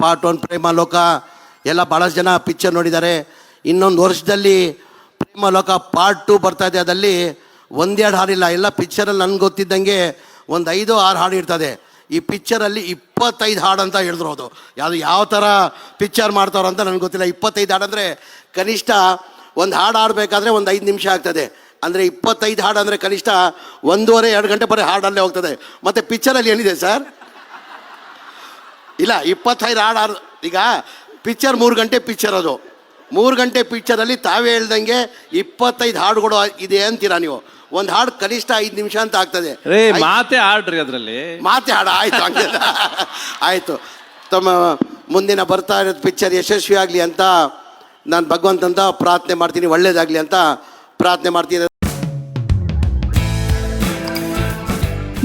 Part one Premaloka. ಎಲ್ಲ ಭಾಳಷ್ಟು ಜನ ಪಿಕ್ಚರ್ ನೋಡಿದ್ದಾರೆ. ಇನ್ನೊಂದು ವರ್ಷದಲ್ಲಿ ಪ್ರೇಮಲೋಕ ಪಾರ್ಟ್ ಟು ಬರ್ತಾ ಇದೆ. ಅದರಲ್ಲಿ ಒಂದೆರಡು ಹಾಡಿಲ್ಲ. ಎಲ್ಲ ಪಿಕ್ಚರಲ್ಲಿ ನನ್ಗೆ ಗೊತ್ತಿದ್ದಂಗೆ ಒಂದು ಐದು, ಆರು ಹಾಡು ಇರ್ತದೆ. ಈ ಪಿಕ್ಚರಲ್ಲಿ ಇಪ್ಪತ್ತೈದು ಹಾಡು ಅಂತ ಹೇಳಿದ್ರು ಅದು ಯಾವುದು ಯಾವ ಥರ ಪಿಕ್ಚರ್ ಮಾಡ್ತಾರೋ ಅಂತ ನನಗೆ ಗೊತ್ತಿಲ್ಲ. ಇಪ್ಪತ್ತೈದು ಹಾಡು ಅಂದರೆ ಕನಿಷ್ಠ ಒಂದು ಹಾಡು ಆಡಬೇಕಾದ್ರೆ ಒಂದು ಐದು ನಿಮಿಷ ಆಗ್ತದೆ. ಅಂದರೆ ಇಪ್ಪತ್ತೈದು ಹಾಡು ಅಂದರೆ ಕನಿಷ್ಠ ಒಂದೂವರೆ, ಎರಡು ಗಂಟೆ ಬರೀ ಹಾಡಲ್ಲೇ ಹೋಗ್ತದೆ. ಮತ್ತು ಪಿಕ್ಚರಲ್ಲಿ ಏನಿದೆ ಸರ್ ಇಲ್ಲ ಇಪ್ಪತ್ತೈದು ಹಾಡು ಆರು ಈಗ ಪಿಕ್ಚರ್ ಮೂರು ಗಂಟೆ ಪಿಕ್ಚರ್ ಅದು. ಮೂರು ಗಂಟೆ ಪಿಕ್ಚರಲ್ಲಿ ತಾವೇ ಹೇಳ್ದಂಗೆ ಇಪ್ಪತ್ತೈದು ಹಾಡುಗಳು ಇದೆ ಅಂತೀರಾ ನೀವು. ಒಂದು ಹಾಡು ಕನಿಷ್ಠ ಐದು ನಿಮಿಷ ಅಂತ ಆಗ್ತದೆ. ರೇ ಐದ್- ಮಾತೆ ಆಡ್ರಿ ಅದರಲ್ಲಿ. ಮಾತೆ ಹಾಡು ಆಯ್ತು ಹಂಗೆ. ಆಯ್ತು. ತಮ್ಮ ಮುಂದಿನ ಬರ್ತಾ ಇರೋದು ಪಿಕ್ಚರ್ ಯಶಸ್ವಿ ಆಗಲಿ ಅಂತ ನಾನು ಭಗವಂತಂತ ಪ್ರಾರ್ಥನೆ ಮಾಡ್ತೀನಿ ಒಳ್ಳೇದಾಗಲಿ ಅಂತ ಪ್ರಾರ್ಥನೆ ಮಾಡ್ತೀನಿ.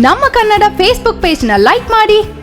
ನಮ್ಮ ಕನ್ನಡ ಫೇಸ್ಬುಕ್ ಪೇಜ್ನ ಲೈಕ್ ಮಾಡಿ